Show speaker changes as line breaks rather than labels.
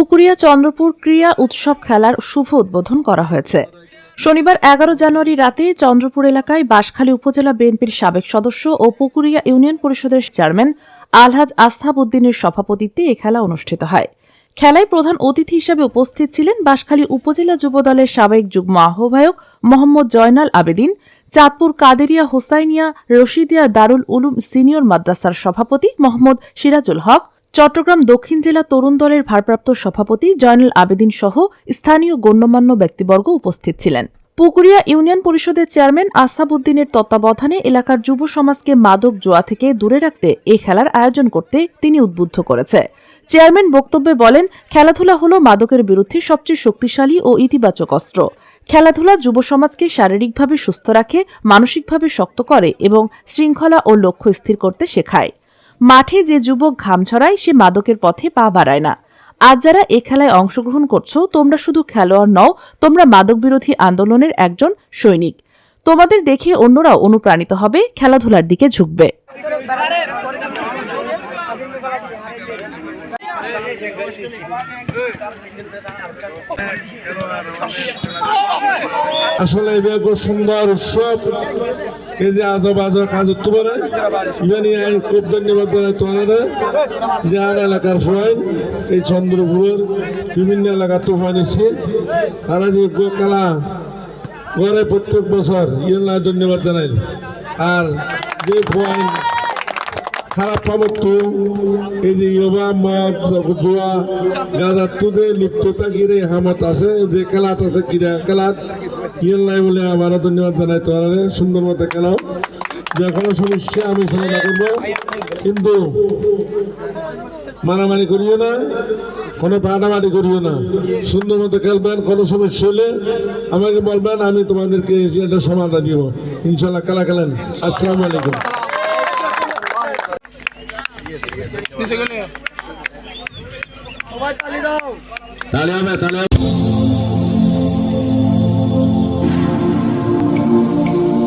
পুকুরিয়া চন্দ্রপুর ক্রীড়া উৎসব খেলার শুভ উদ্বোধন করা হয়েছে। শনিবার এগারো জানুয়ারি রাতে চন্দ্রপুর এলাকায় বাঁশখালী উপজেলা বিএনপির সাবেক সদস্য ও পুকুরিয়া ইউনিয়ন পরিষদের চেয়ারম্যান আলহাজ আসহাব উদ্দিনের সভাপতিত্বে এ খেলা অনুষ্ঠিত হয়। খেলায় প্রধান অতিথি হিসেবে উপস্থিত ছিলেন বাঁশখালী উপজেলা যুবদলের সাবেক যুগ্ম আহ্বায়ক মোহাম্মদ জয়নাল আবেদিন, চাঁদপুর কাদেরিয়া হোসাইনিয়া, রশিদিয়া দারুল উলুম সিনিয়র মাদ্রাসার সভাপতি মোহাম্মদ সিরাজুল হক চট্টগ্রাম দক্ষিণ জেলা তরুণ দলের ভারপ্রাপ্ত সভাপতি জয়নাল আবেদিন সহ স্থানীয় গণ্যমান্য ব্যক্তিবর্গ উপস্থিত ছিলেন। পুকুরিয়া ইউনিয়ন পরিষদের চেয়ারম্যান আসাবউদ্দিনের তত্ত্বাবধানে এলাকার যুব সমাজকে মাদক জোয়া থেকে দূরে রাখতে এই খেলার আয়োজন করতে তিনি উদ্বুদ্ধ করেছে। চেয়ারম্যান বক্তব্যে বলেন, খেলাধুলা হল মাদকের বিরুদ্ধে সবচেয়ে শক্তিশালী ও ইতিবাচক অস্ত্র। খেলাধুলা যুব সমাজকে শারীরিকভাবে সুস্থ রাখে, মানসিকভাবে শক্ত করে এবং শৃঙ্খলা ও লক্ষ্য স্থির করতে শেখায়। মাঠে যে যুবক ঘাম ছড়ায়, সে মাদকের পথে পা বাড়ায় না। আজ যারা এ খেলায় অংশগ্রহণ করছ, তোমরা শুধু খেলোয়াড় নও, তোমরা মাদক বিরোধী আন্দোলনের একজন সৈনিক। তোমাদের দেখে অন্যরাও অনুপ্রাণিত হবে, খেলাধুলার দিকে ঝুঁকবে।
আসলে সুন্দর উৎসব। এই যে আদব আদব কাজ পারে ইভেন আমি খুব ধন্যবাদ জানাই তোমাদের। যে আর এলাকার সবাই এই চন্দ্রপুরের বিভিন্ন এলাকার তুফান এসছে। তারা যে গোকালা করে প্রত্যেক বছর ইয়েলা ধন্যবাদ জানাই। আর যে ফোয়াইন খারাপ পাবত্য এই যে ইয়োবা, মদ, জোয়া গাঁদা তুদে লিপ্ততা গিরে হামত আছে, যে খেলাত আছে কিরা খেলাত ইয়েল নাই বলে আমারও ধন্যবাদ জানাই তোমার সুন্দর মতো খেলাও। যে কোনো সমস্যা আমি সমাধান করব। কিন্তু মারামারি করিও না কোনো পাটামাটি করিও না। সুন্দর মতো খেলবেন কোনো সমস্যা হলে আমাকে বলবেন আমি তোমাদেরকে একটা সমাধান দিব। ইনশাল্লাহ খেলা খেলেন। আসসালামু আলাইকুম। তাহলে হবে তাহলে